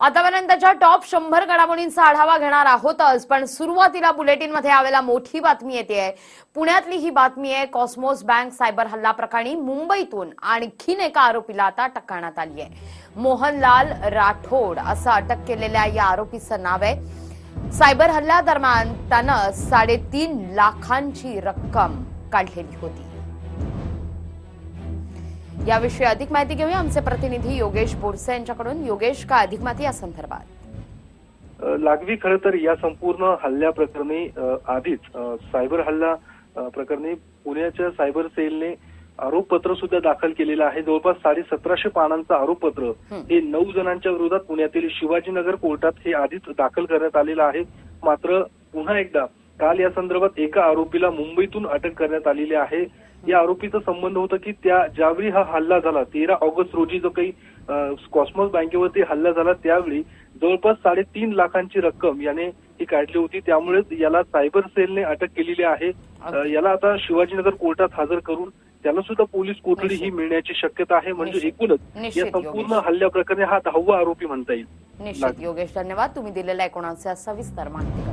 आतापर्यंतच्या टॉप शंभर घडामोडींचा आढावा घेणार आहोतच पण सुरुवातीला बुलेटिनमध्ये आवेला मोठी बातमी येते आहे. पुण्यातली ही बातमी आहे कॉस्मोस बँक सायबर हल्ला प्रकरणी मुंबईतून आणखीन एका आरोपीला आता अटक करण्यात आली आहे. मोहनलाल राठोड असं अटक केलेल्या या आरोपीचं नाव आहे. सायबर हल्ल्यादरम्यान त्यानं साडेतीन लाखांची रक्कम काढलेली होती. याविषयी अधिक माहिती घेऊया. आमचे प्रतिनिधी योगेश बोरसे यांच्याकडून. योगेश काय अधिक माहिती या संदर्भात? लागवी खरं तर या संपूर्ण हल्ल्या प्रकरणी आधीच सायबर हल्ला प्रकरणी पुण्याच्या सायबर सेलने आरोपपत्र सुद्धा दाखल केलेलं आहे. जवळपास साडे सतराशे पानांचं आरोपपत्र हं. हे नऊ जणांच्या विरोधात पुण्यातील शिवाजीनगर कोर्टात हे आधीच दाखल करण्यात आलेलं आहे. मात्र पुन्हा एकदा काल या संदर्भात एका आरोपीला मुंबईतून अटक करण्यात आलेली आहे. या आरोपीचा संबंध होता की त्या ज्यावेळी हा हल्ला झाला तेरा ऑगस्ट रोजी जो काही कॉस्मॉस बँकेवरती हल्ला झाला त्यावेळी जवळपास साडेतीन लाखांची रक्कम याने ही काढली होती. त्यामुळेच याला सायबर सेलने अटक केलेली आहे. याला आता शिवाजीनगर कोर्टात हजर करून त्याला सुद्धा पोलीस कोठडी ही. मिळण्याची शक्यता आहे. म्हणजे. एकूणच या संपूर्ण. हल्ल्या प्रकरणी हा दहावा आरोपी म्हणता येईल. निश्चित योगेश. धन्यवाद. तुम्ही दिलेल्या एकूणाचा सविस्तर माहिती